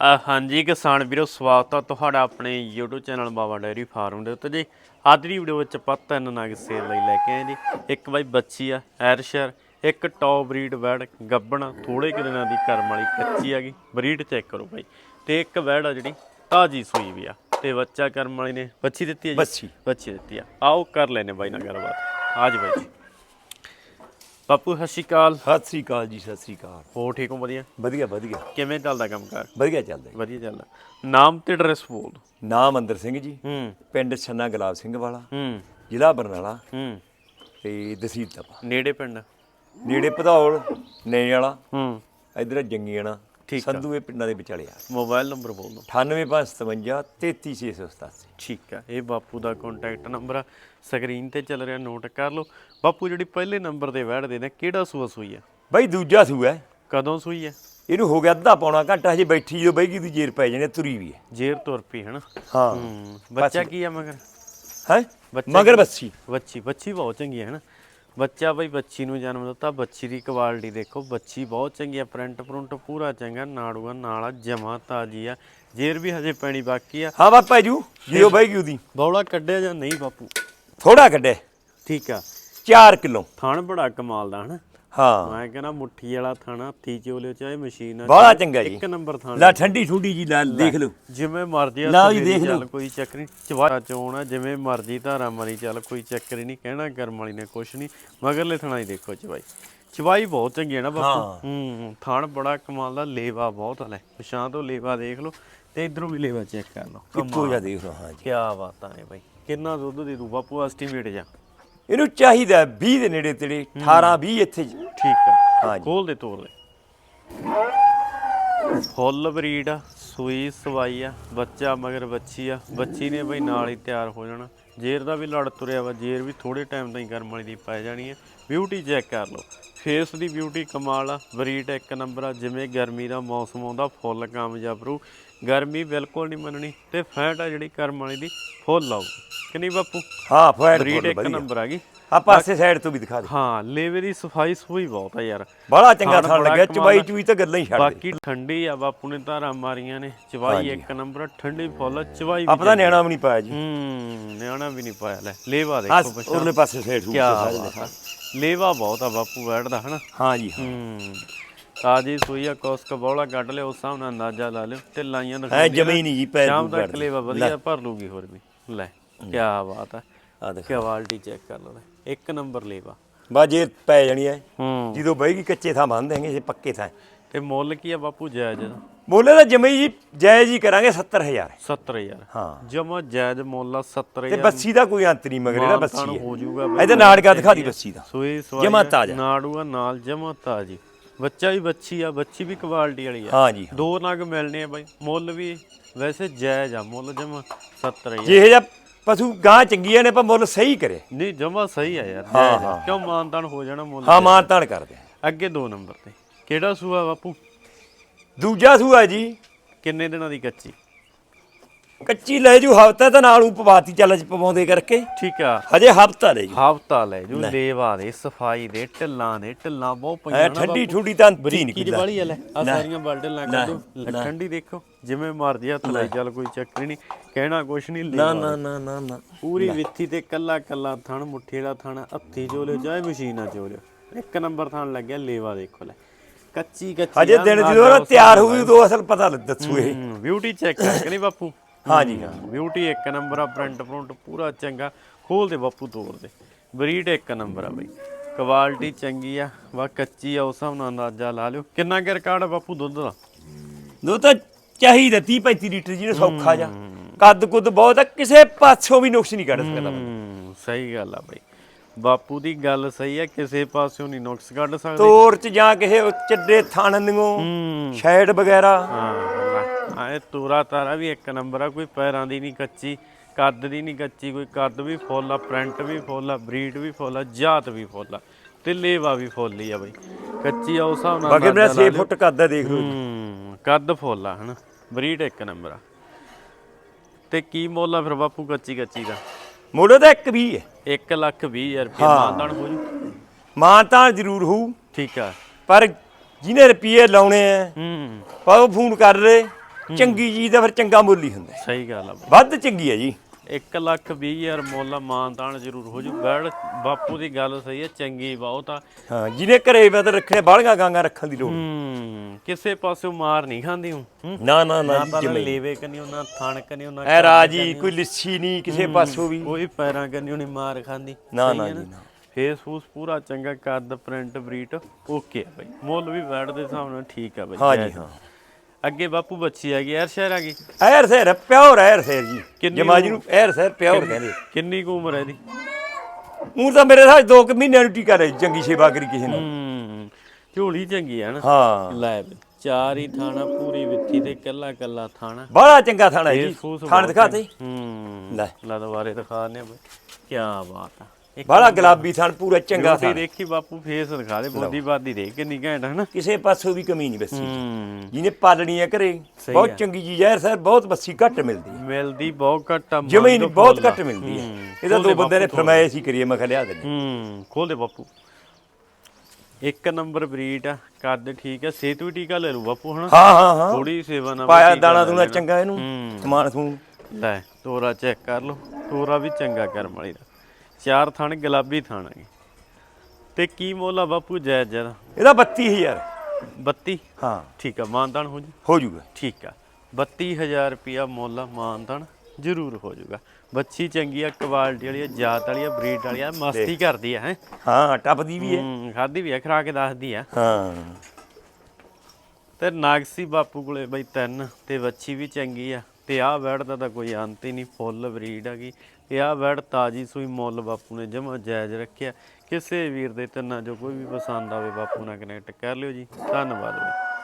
ਅ, ਹਾਂਜੀ ਕਿਸਾਨ ਵੀਰੋ ਸਵਾਗਤ ਹੈ ਤੁਹਾਡਾ ਆਪਣੇ YouTube channel Baba dairy farm ਦੇ ਉੱਤੇ ਜੀ। ਅੱਜ ਦੀ ਵੀਡੀਓ ਵਿੱਚ ਆਪਾਂ ਤਿੰਨ ਨਗ ਸੇਲ ਲਈ ਲੈ ਕੇ ਆਏ ਜੀ। ਇੱਕ ਬਾਈ ਬੱਚੀ ਆ ਐਰਸ਼ਰ ਇੱਕ ਟੌਪ ਬਰੀਡ ਵੈੜ ਗੱਬਣ ਥੋੜੇ ਕੁ ਦਿਨਾਂ ਦੀ ਕਰਮ ਵਾਲੀ ਕੱਚੀ ਹੈਗੀ ਬਰੀਡ ਚੈੱਕ ਕਰੋ ਬਾਈ। ਤੇ ਇੱਕ ਵੈੜ ਆ ਜਿਹੜੀ ਤਾਜੀ ਸੂਈ ਵੀ ਆ। ਤੇ ਬੱਚਾ ਕਰਮ ਵਾਲੀ ਨੇ ਬੱਚੀ ਦਿੱਤੀ ਹੈ ਜੀ? ਬੱਚੀ। ਬੱਚੀ ਦਿੱਤੀ ਆ। ਆਓ ਕਰ ਲੈਨੇ ਬਾਈ ਨਾਲ ਗੱਲਬਾਤ। ਆਜ ਬਾਈ ਜੀ। ਬਾਪੂ ਸਤਿ ਸ਼੍ਰੀ ਅਕਾਲ। ਸਤਿ ਸ੍ਰੀ ਅਕਾਲ ਜੀ ਸਤਿ ਸ੍ਰੀ ਅਕਾਲ। ਹੋ ਠੀਕ ਹੋ ਵਧੀਆ? ਵਧੀਆ ਵਧੀਆ। ਕਿਵੇਂ ਚੱਲਦਾ ਕੰਮਕਾਰ? ਵਧੀਆ ਚੱਲਦਾ ਜੀ। ਵਧੀਆ ਚੱਲਦਾ। ਨਾਮ ਤੇ ਐਡਰੈਸ ਬੋਲ। ਨਾਮ ਅੰਦਰ ਸਿੰਘ ਜੀ। ਹੂੰ। ਪਿੰਡ ਛੰਨਾ ਗੁਲਾਬ ਸਿੰਘ ਵਾਲਾ। ਹੂੰ। ਜ਼ਿਲ੍ਹਾ ਬਰਨਾਲਾ। ਹੂੰ। ਤੇ ਤਹਿਸੀਲ ਤਪਾ। ਨੇੜੇ ਪਿੰਡ? ਨੇੜੇ ਭਦੌੜ ਨੇ ਵਾਲਾ। ਹੂੰ। ਇਧਰ ਜੰਗੀਆਣਾ। ਠੀਕ। ਸੰਧੂ ਇਹ ਪਿੰਡਾਂ ਦੇ ਵਿਚਾਲੇ ਆ। ਮੋਬਾਈਲ ਨੰਬਰ ਬੋਲ ਦਿਓ। 98557 33687 ਠੀਕ ਆ ਇਹ ਬਾਪੂ ਦਾ ਕੰਟੈਕਟ ਨੰਬਰ ਆ। ਸਕਰੀਨ ਤੇ ਚੱਲ ਰਿਹਾ ਨੋਟ ਕਰ ਲਓ। ਬਾਪੂ ਜਿਹੜੀ ਪਹਿਲੇ ਨੰਬਰ ਤੇ ਵੜਦੇ ਨੇ ਕਿਹੜਾ ਸੂਆ ਸੂਈ ਆ? ਬਈ ਦੂਜਾ ਸੂਆ ਹੈ। ਕਦੋਂ ਸੂਈ ਆ? ਇਹਨੂੰ ਹੋ ਗਿਆ ਅੱਧਾ ਪੌਣਾ ਘੰਟਾ ਹਜੇ ਬੈਠੀ ਜੋ ਬਈ ਦੀ ਜੇਰ ਪੈ ਜਾਣੇ ਤੁਰੀ ਵੀ ਹੈ। ਜੇਰ ਤੁਰ ਪਈ ਹਨਾ? ਹਾਂ। ਹੂੰ ਬੱਚਾ ਕੀ ਆ ਮਗਰ? ਹੈ? ਬੱਚਾ ਮਗਰ ਬੱਸੀ। ਬੱਚੀ ਬੱਚੀ ਬਹੁਤ ਚੰਗੀ ਹੈ ਹਨਾ? ਬੱਚਾ ਬਈ ਬੱਚੀ ਨੂੰ ਜਨਮ ਦਿੱਤਾ ਬੱਚੀ ਦੀ ਕੁਆਲਿਟੀ ਦੇਖੋ ਬੱਚੀ ਬਹੁਤ ਚੰਗੀ ਆ ਪ੍ਰਿੰਟ ਪ੍ਰਿੰਟ ਪੂਰਾ ਚੰਗਾ ਨਾੜੂਆ ਨਾਲਾ ਜਮਾ ਤਾਜੀ ਆ ਜੇਰ ਵੀ ਹਜੇ ਪੈਣੀ ਬਾਕੀ ਆ। ਹਾਂ ਬਾਪਾ ਜੂ ਜਿਓ ਬਈ ਉਹਦੀ ਬੌਲਾ ਕੱਢਿਆ ਜਾਂ ਨਹੀਂ ਬਾਪੂ? ਥੋੜਾ ਕੱਢੇ ਠੀਕ ਆ। 4 ਕਿਲੋ। ਥਣ ਬੜਾ ਕਮਾਲ ਦਾ ਹਨਾ? ਹਾਂ। ਮੈਂ ਕਹਿੰਦਾ ਮੁੱਠੀ ਵਾਲਾ ਥਾਣਾ ਹੱਥੀ ਚੋਲਿਓ ਚਾਹੇ ਮਸ਼ੀਨ ਆ ਬੜਾ ਚੰਗਾ ਜੀ। ਇੱਕ ਨੰਬਰ ਥਾਣਾ। ਲੈ ਠੰਡੀ ਠੁੰਡੀ ਜੀ ਲੈ ਦੇਖ ਲਓ। ਜਿਵੇਂ ਮਰਜ਼ੀ ਆ ਲਓ ਜੀ, ਦੇਖ ਲਓ। ਕੋਈ ਚੱਕਰ ਨਹੀਂ। ਚਵਾ ਚੋਣਾ ਜਿਵੇਂ ਮਰਜ਼ੀ ਧਾਰਾ ਮਾਰੀ ਚੱਲ ਕੋਈ ਚੱਕਰ ਨਹੀਂ। ਕਹਿਣਾ ਕਰਮ ਵਾਲੀ ਨੇ ਕੁਛ ਨਹੀਂ। ਮਗਰਲੇ ਥਣਾ ਹੀ ਦੇਖੋ ਚਵਾਈ। ਚਵਾਈ ਬਹੁਤ ਚੰਗੀ ਹੈ ਨਾ ਬਾਪੂ। ਹੂੰ। ਥਣ ਬੜਾ ਕਮਾਲ ਦਾ ਲੇਵਾ ਬਹੁਤ ਲੈ। ਪਛਾਂ ਤੋਂ ਲੇਵਾ ਦੇਖ ਲਓ ਤੇ ਇਧਰੋਂ ਵੀ ਲੇਵਾ ਚੈੱਕ ਕਰ ਲਓ। ਇੱਕੋ ਜਿਹਾ ਦੇਖ ਲਓ ਹਾਂ ਜੀ। ਕੀ ਬਾਤਾਂ ਨੇ ਬਾਈ। ਕਿੰਨਾ ਦੁੱਧ ਦੇ ਦੂ ਬਾਪੂ ਐਸਟੀਮੇਟ ਜਾ। ਇਹਨੂੰ ਚਾਹੀਦਾ 20 ਦੇ ਨੇੜੇ ਤੇੜੇ 18 20 ਇੱਥੇ। ਠੀਕ ਆ। ਹਾਂ ਜੀ ਖੋਲ ਦੇ ਦੇ। ਫੁੱਲ ਬਰੀਡ ਆ ਸੂਈ ਸਵਾਈ ਆ ਬੱਚਾ ਮਗਰ ਬੱਚੀ ਆ। ਬੱਚੀ ਨੇ ਬਈ ਨਾਲ ਹੀ ਤਿਆਰ ਹੋ ਜਾਣਾ। ਜੇਰ ਦਾ ਵੀ ਲੜ ਤੁਰਿਆ ਵਾ ਜੇਰ ਵੀ ਥੋੜੇ ਟਾਈਮ ਤਾਈਂ ਗਰਮ ਵਾਲੀ ਦੀ ਪੈ ਜਾਣੀ ਆ। ਬਿਊਟੀ ਚੈੱਕ ਕਰ ਲਓ। ਫੇਸ ਦੀ ਬਿਊਟੀ ਕਮਾਲ ਆ। ਬਰੀਡ ਇੱਕ ਨੰਬਰ ਆ ਜਿਵੇਂ ਗਰਮੀ ਦਾ ਮੌਸਮ ਆਉਂਦਾ ਫੁੱਲ ਕਾਮਯਾਬ ਰੂ ਗਰਮੀ ਬਿਲਕੁਲ ਨਹੀਂ ਮੰਨਣੀ ਤੇ ਫੈਟ ਆ ਜਿਹੜੀ ਕਰਮ ਵਾਲੀ ਦੀ ਫੁੱਲ ਆਊ ਕਿ ਨਹੀਂ ਬਾਪੂ? ਹਾਂ ਫੈਟ ਬਰੀਡ ਇੱਕ ਨੰਬਰ ਆ ਗਈ ਆ ਪਾਸੇ ਸਾਈਡ ਤੋਂ ਵੀ ਦਿਖਾ ਦੇ। ਹਾਂ ਲੇਵੇ ਦੀ ਸਫ਼ਾਈ ਸਫੂਈ ਬਹੁਤ ਆ ਯਾਰ। ਬੜਾ ਚੰਗਾ ਥਣ ਲੱਗਿਆ ਦਾ। ਚੂਈ ਤਾਂ ਗੱਲਾਂ ਹੀ ਛੱਡ ਦੇ। ਬਾਕੀ ਠੰਡੀ ਆ ਬਾਪੂ ਨੇ ਧਾਰਾਂ ਮਾਰੀਆਂ ਨੇ ਚਵਾਈ ਇੱਕ ਨੰਬਰ ਠੰਡੀ ਫੁੱਲ ਚਵਾਈ ਆਪਣਾ ਨਿਆਣਾ ਵੀ ਨਹੀਂ ਪਾਇਆ ਜੀ। ਹੂੰ ਨਿਆਣਾ ਵੀ ਨਹੀਂ ਪਾਇਆ ਲੈ ਲੇਵਾ ਦੇਖੋ ਬੱਚਾ ਉਹਨੇ ਪਾਸੇ ਸਾਈਡ ਤੋਂ ਕੀ ਸਾਰੇ ਲੇਵਾ ਬਹੁਤ ਆ ਬਾਪੂ ਬੈਠਦਾ ਹਨਾ? ਹਾਂ ਜੀ ਹਾਂ। ਹੂੰ ਤਾਜੀ ਸੂਈ ਆ ਕੋਸਕ ਬੌਲਾ ਕੱਢ ਲਿਓ ਉਸ ਹਿਸਾਬ ਨਾਲ ਅੰਦਾਜ਼ਾ ਲਾ ਲਿਓ ਤੇ ਲਾਈਆਂ ਐ ਦਿਖਾਉਂਦੀਆਂ ਜਮੀ ਨਹੀਂ ਜੀ ਪੈਰ ਸ਼ਾਮ ਨੂੰ ਤੱਕ ਲੇਵਾ ਵਧੀਆ ਭਰ ਲੂਗੀ ਹੋਰ ਵੀ। ਲੈ। ਕੀ ਬਾਤ ਆ ਆ ਦੇਖ ਕੁਆਲਿਟੀ ਚੈੱਕ ਕਰ ਲਓ ਲੈ। ਇੱਕ ਨੰਬਰ ਲੇਵਾ ਬਾ ਜੇ ਪੈ ਜਾਣੀ ਹੂੰ। ਜਦੋਂ ਬਹਿਗੀ ਕੱਚੇ ਥਾਂ ਬੰਨ ਦੇਂਗੇ ਇਹ ਪੱਕੇ ਥਾਂ ਤੇ ਮੁੱਲ ਕੀ ਆ ਬਾਪੂ ਜਾਇਜ਼? ਦਾ ਬੋਲੇ ਤਾਂ ਜਮਈ ਜੀ ਜਾਇਜ਼ ਹੀ ਕਰਾਂਗੇ 70000 70000 ਹਾਂ। ਜਮਾ ਜਾਇਜ਼ ਮੁੱਲ ਆ ਤੇ 70000 ਬੱਸੀ ਦਾ ਕੋਈ ਅੰਤ ਨਹੀਂ ਮਗਰ ਮਾਨਤਾਨ ਬੱਸੀ ਹੋ ਜਾਊਗਾ ਹੈ ਇਹਦੇ ਨਾੜਕਾ ਦਿਖਾ ਦੀ ਬੱਸੀ ਦਾ। ਸੂਈ ਸਵਾਈ ਜਮਾਂ ਤਾਜ਼ਾ। ਨਾੜੂਆ ਨਾਲ ਜਮਾ ਤਾਜੀ। ਬੱਚਾ ਵੀ ਬੱਚੀ ਆ ਬੱਚੀ ਵੀ ਕੁਆਲਿਟੀ ਵਾਲੀ ਆ। ਹਾਂ ਜੀ ਹਾਂ। ਦੋ ਨਗ ਮਿਲਣੇ ਆ ਬਾਈ। ਮੁੱਲ ਵੀ ਵੈਸੇ ਜਾਇਜ਼ ਆ ਮੁੱਲ ਜਮਾ 70000 ਜਿਹੇ ਜਿਹਾ ਪਸ਼ੂ ਗਾਂ ਚੰਗੀਆਂ ਨੇ ਪਰ ਮੁੱਲ ਸਹੀ ਕਰੇ। ਨਹੀਂ ਜਮਾ ਸਹੀ ਆ ਯਾਰ। ਹਾਂ। ਹਾਂ। ਕਿਉਂ ਮਾਨਤਾਨ ਹੋ ਜਾਣਾ ਮੁੱਲ ਹਾਂ ਮਾਨ ਤਾਨ ਕਰਦੇ ਅੱਗੇ ਦੋ ਨੰਬਰ ਤੇ। ਕਿਹੜਾ ਸੂਆ ਬਾਪੂ? ਦੂਜਾ ਸੂਆ ਜੀ। ਕਿੰਨੇ ਦਿਨਾਂ ਦੀ ਕੱਚੀ? ਕੱਚੀ ਲੈ ਜੂ ਹਫਤਾ ਤਾਂ ਨਾਲ ਉਹ ਪਵਾਤੀ ਚੱਲ ਚ ਪਵਾਉਂਦੇ ਕਰਕੇ। ਠੀਕ ਆ। ਹਜੇ ਹਫਤਾ ਲੈ ਜੂ। ਹਫਤਾ ਲੈ ਜੂ ਲੇਵਾ ਦੇ ਸਫ਼ਾਈ ਦੇ ਢਿੱਲਾਂ ਦੇ ਢਿੱਲਾਂ ਬਹੁਤ ਪਈਆਂ ਐ ਨਾ ਠੰਡੀ। ਠੁੰਡੀ ਤਾਂ ਤੀ ਨਹੀਂ ਦੀ ਕਿਲਾ ਵਾਲੀ ਆ ਲੈ ਆ ਸਾਰੀਆਂ ਬਾਲਟੇ ਲਾ ਕੇ ਦੋ ਠੰਡੀ ਦੇਖੋ ਜਿਵੇਂ ਮਰਜ਼ੀ ਹੱਥ ਲਾਈ ਚੱਲ ਕੋਈ ਚੱਕਰ ਨਹੀਂ ਕਹਿਣਾ ਕੁਛ ਨਹੀਂ ਨਾ ਨਾ ਨਾ ਨਾ ਨਾ। ਪੂਰੀ ਵਿੱਥੀ ਤੇ ਕੱਲਾ ਕੱਲਾ ਥਣ ਮੁੱਠੀ ਵਾਲਾ ਥਣ ਹੱਥੀ ਚੋਲਿਓ ਚਾਹੇ ਮਸ਼ੀਨਾਂ ਚੋਲਿਓ। ਇੱਕ ਨੰਬਰ ਥਣ ਲੱਗਿਆ ਲੇਵਾ ਦੇਖੋ ਲੈ। ਕੱਚੀ ਕੱਚੀ ਹਜੇ ਦਿਨ ਜਦੋਂ ਤਿਆਰ ਹੋਊਗੀ ਉਦੋਂ ਅਸਲ ਪਤਾ ਲੱਗ ਦੱਸੂ ਇਹ ਬਿਊਟੀ ਚੈੱਕ ਕਰ ਨਹੀਂ ਬਾਪੂ। ਹਾਂ। ਜੀ ਹਾਂ। ਬਿਊਟੀ ਇੱਕ ਨੰਬਰ ਆ ਪ੍ਰਿੰਟ ਪ੍ਰਿੰਟ ਪੂਰਾ ਚੰਗਾ। ਖੋਲ ਦੇ ਬਾਪੂ ਤੋੜ ਦੇ। ਬਰੀਡ ਇੱਕ ਨੰਬਰ ਆ ਬਈ। ਕੁਆਲਿਟੀ ਚੰਗੀ ਆ। ਵਾ ਕੱਚੀ ਆ ਉਸ ਹਿਸਾਬ ਨਾਲ ਅੰਦਾਜ਼ਾ ਲਾ ਲਿਓ। ਕਿੰਨਾ ਕੁ ਰਿਕਾਰਡ ਆ ਬਾਪੂ ਦੁੱਧ ਦਾ? ਦੋ ਤਾਂ ਚਾਹੀਦਾ 30 35 ਲੀਟਰ ਜਿਹਨੇ ਸੌਖਾ ਜਾ ਕੱਦ ਕੁੱਦ ਬਹੁਤ ਆ ਕਿਸੇ ਪਾਸੋਂ ਵੀ ਨੁਕਸ ਨਹੀਂ ਕੱਢ ਸਕਦਾ। ਹੂੰ ਸਹੀ ਗੱਲ ਆ ਬਈ। ਬਾਪੂ ਦੀ ਗੱਲ ਸਹੀ ਆ ਕਿਸੇ ਪਾਸਿਓਂ ਨਹੀਂ ਨੁਕਸ ਕੱਢ ਸਕਦੇ। ਤੋਰ ਚ ਜਾਂ ਕਿਸੇ ਉਹ ਚੱਡੇ ਥਣ ਨਿਓ ਹੂੰ। ਸ਼ੈਡ ਵਗੈਰਾ। ਹਾਂ। ਆਏ ਤੂਰਾ ਤਾਰਾ ਵੀ ਇੱਕ ਨੰਬਰ ਆ ਕੋਈ ਪੈਰਾਂ ਦੀ ਨਹੀਂ ਕੱਚੀ ਕੱਦ ਦੀ ਨਹੀਂ ਕੱਚੀ ਕੋਈ ਕੱਦ ਵੀ ਫੁੱਲ ਆ ਪ੍ਰਿੰਟ ਵੀ ਫੁੱਲ ਆ ਬਰੀਡ ਵੀ ਫੁੱਲ ਆ ਜਾਤ ਵੀ ਫੁੱਲ ਆ ਤੇ ਲੇਵਾ ਵੀ ਫੁੱਲ ਹੀ ਆ ਬਈ। ਕੱਚੀ ਆ ਉਸ ਹਿਸਾਬ ਨਾਲ ਬਾਕੀ ਮੇਰਾ ਅੰਦਾਜ਼ਾ ਲਾ 6 ਫੁੱਟ ਕੱਦ ਆ ਦੇਖ ਲਓ ਹੂੰ ਕੱਦ ਫੁੱਲ ਆ ਹਨਾ? ਬਰੀਡ ਇੱਕ ਨੰਬਰ ਆ। ਤੇ ਕੀ ਮੁੱਲ ਆ ਫਿਰ ਬਾਪੂ ਕੱਚੀ ਕੱਚੀ ਦਾ? ਮੋੜੋ ਤਾਂ ਇੱਕ ਵੀ ਹੈ। 1 ਲੱਖ 20 ਹਜ਼ਾਰ ਰੁਪਏ ਹਾਂ। ਮਾਨਦਾਨ ਹੋ ਜੂ। ਮਾਂ ਤਾਂ ਜ਼ਰੂਰ ਹੋਊ। ਠੀਕ ਆ। ਪਰ ਜਿਹਨੇ ਰੁਪਏ ਲਾਉਣੇ ਆ ਹੂੰ। ਪਰ ਉਹ ਫੋਨ ਕਰ ਰਹੇ। ਚੰਗੀ ਚੀਜ਼ ਦਾ ਫਿਰ ਚੰਗਾ ਮੁੱਲ ਹੀ ਹੁੰਦਾ। ਸਹੀ ਗੱਲ ਆ ਬਾਈ। ਵੱਧ ਚੰਗੀ ਹੈ ਜੀ। 1 ਲੱਖ 20 ਹਜ਼ਾਰ ਮੁੱਲ ਮਾਨਤਾਨ ਜ਼ਰੂਰ ਹੋ ਜੂ। ਬੈੜ ਬਾਪੂ ਦੀ ਗੱਲ ਸਹੀ ਹੈ ਚੰਗੀ ਬਹੁਤ ਆ। ਹਾਂ ਜਿਹਨੇ ਘਰੇ ਬਦ ਰੱਖਣੇ ਬਾਹਲੀਆਂ ਗਾਂਗਾ ਰੱਖਣ ਦੀ ਲੋੜ। ਹੂੰ ਕਿਸੇ ਪਾਸੋਂ ਮਾਰ ਨਹੀਂ ਖਾਂਦੀ ਹੂੰ। ਹੂੰ? ਨਾ ਨਾ ਨਾ ਜੀ, ਤਾਂ ਜਮੇ ਲੇਵੇ ਕੰਨੀ ਉਹਨਾਂ ਥਣ ਕੰਨੀ ਉਹਨਾਂ ਐ ਰਾਜੀ ਕੋਈ ਲਿੱਸੀ ਨਹੀਂ ਕਿਸੇ ਪਾਸੋਂ ਵੀ। ਕੋਈ ਪੈਰਾਂ ਕੰਨੀ ਉਹਨੇ ਮਾਰ ਖਾਂਦੀ। ਨਾ, ਨਾ ਜੀ, ਨਾ। ਫੇਸ ਫੂਸ ਪੂਰਾ ਚੰਗਾ ਕੱਦ ਪ੍ਰਿੰਟ ਬਰੀਟ ਓਕੇ ਆ ਬਾਈ। ਮੁੱਲ ਵੀ ਬੈੜ ਦੇ ਹਿਸਾਬ ਨਾਲ ਠੀਕ ਆ ਬਾਈ। ਹਾਂ ਜੀ। ਹਾਂ। ਅੱਗੇ ਬਾਪੂ ਬੱਚੀ ਆ ਗਈ ਯਾਰ ਸ਼ਹਿਰ ਆ ਗਈ। ਐਰ ਸੈਰ ਪਿਓਰ ਐਰ ਸੈਰ ਜੀ। ਕਿੰਨੀ ਜਮਾ ਜੀ ਨੂੰ ਐਰ ਸੈਰ ਪਿਓਰ ਕਹਿੰਦੇ। ਕਿੰਨੀ ਕੁ ਉਮਰ ਹੈ ਇਹਦੀ? ਉਹ ਤਾਂ ਮੇਰੇ ਸਾਹ 2 ਮਹੀਨਿਆਂ ਨੂੰ ਟੀਕਾ ਲੈ ਚੰਗੀ ਸੇਵਾ ਕਰੀ ਕਿਸੇ ਨੇ। ਹੂੰ ਝੋਲੀ ਚੰਗੀ ਆ ਨਾ। ਹਾਂ। ਲੈ ਬਈ ਚਾਰ ਹੀ ਥਾਣਾ ਪੂਰੀ ਵਿੱਥੀ ਤੇ ਕੱਲਾ ਕੱਲਾ ਥਾਣਾ। ਬੜਾ ਚੰਗਾ ਥਾਣਾ ਹੈ ਜੀ। ਥਾਣ ਬਹੁਤ ਦਿਖਾਤੇ ਹੂੰ ਲੈ। ਲੈ ਦੁਬਾਰੇ ਦਿਖਾ ਨੇ ਬਈ। ਕੀ ਬਾਤ ਆ। ਬੜਾ ਗੁਲਾਬੀ ਥਾਣ ਪੂਰਾ ਚੰਗਾ ਥਾਣ। ਦੇਖੀ ਬਾਪੂ ਫੇਸ ਦਿਖਾ ਦੇ ਬੋਦੀ ਬਾਦੀ ਦੇਖ ਕਿੰਨੀ ਘੈਂਟ ਹੈ ਨਾ ਕਿਸੇ ਪਾਸੋਂ ਵੀ ਕਮੀ ਨਹੀਂ ਬੱਸੀ। ਜਿਹਨੇ ਪਾਲਣੀ ਹੈ ਘਰੇ ਬਹੁਤ। ਚੰਗੀ ਚੀਜ਼ ਹੈ ਸਰ ਬਹੁਤ ਬੱਸੀ ਘੱਟ ਮਿਲਦੀ ਹੈ ਮਿਲਦੀ ਬਹੁਤ ਘੱਟ ਆ ਜਮੇ ਹੀ ਮੰਗ ਨਹੀਂ ਬਹੁਤ ਆ। ਘੱਟ ਮਿਲਦੀ ਹੈ ਇਹਦਾ ਦੋ ਦੇ ਬੰਦੇ ਨੇ ਬਾਪੂ ਫਰਮਾਇਸ਼ ਹੀ ਕਰੀਏ ਮੈਂ ਕਿਹਾ ਲਿਆ ਦਿੰਦੇ ਹੂੰ ਖੋਲ ਦੇ ਬਾਪੂ। ਇੱਕ ਨੰਬਰ ਬਰੀਡ ਆ ਕੱਦ ਠੀਕ ਆ ਸਿਹਤ ਵੀ ਟੀਕਾ ਲੈ ਲੂ ਬਾਪੂ ਹਨਾ? ਹਾਂ ਹਾਂ ਹਾਂ। ਥੋੜੀ ਸੇਵਾ ਨਾਲ ਪਾਇਆ ਦਾਣਾ ਲੈ ਦੂਣਾ। ਚੰਗਾ ਇਹਨੂੰ। ਸਮਾਨ ਸਮੂਨ। ਲੈ ਤੋਰਾ ਚੈੱਕ ਕਰ ਲਓ ਤੋਰਾ ਵੀ ਚੰਗਾ ਕਰਮ ਵਾਲੀ ਦਾ। ਚਾਰ ਥਣ ਗੁਲਾਬੀ ਥਣ ਹੈਗੇ ਤੇ ਕੀ ਮੁੱਲ ਆ ਬਾਪੂ ਜਾਇਜ਼ ਜਰਾ? ਇਹਦਾ 32000 32 ਹਾਂ। ਠੀਕ ਆ ਮਾਨਦਾਨ ਹੋ ਜੂ? ਹੋ ਜੂਗਾ। ਠੀਕ ਆ। 32000 ਰੁਪਿਆ ਮੁੱਲ ਆ ਮਾਨਦਾਨ ਜ਼ਰੂਰ ਹੋ ਜਾਊਗਾ ਬੱਚੀ ਚੰਗੀ ਆ ਕੁਆਲਿਟੀ ਵਾਲੀ ਆ ਜਾਤ ਵਾਲੀ ਆ ਬਰੀਡ ਵਾਲੀ ਆ ਮਸਤੀ ਕਰਦੀ ਆ ਹੈ? ਹਾਂ ਟੱਪਦੀ ਵੀ ਹੈ। ਹੂੰ ਖਾਦੀ ਵੀ ਆ ਖਰਾ ਕੇ ਦੱਸਦੀ ਆ। ਹਾਂ। ਤੇ ਨਾਗਸੀ ਬਾਪੂ ਕੋਲੇ ਬਈ ਤਿੰਨ ਤੇ ਵੱਛੀ ਵੀ ਚੰਗੀ ਆ। ਤੇ ਆਹ ਬੈੜ ਦਾ ਤਾਂ ਕੋਈ ਅੰਤ ਹੀ ਨਹੀਂ, ਫੁੱਲ ਬਰੀਡ ਹੈਗੀ। ਤੇ ਆਹ ਬੈੜ ਤਾਜੀ ਸੂਈ ਮੁੱਲ ਬਾਪੂ ਨੇ ਜਮਾ ਜਾਇਜ਼ ਰੱਖਿਆ। ਕਿਸੇ ਵੀਰ ਦੇ ਤਿੰਨਾਂ ਜੋ ਕੋਈ ਵੀ ਪਸੰਦ ਆਵੇ ਬਾਪੂ ਨਾਲ ਕਨੈਕਟ ਕਰ ਲਿਓ ਜੀ। ਧੰਨਵਾਦ।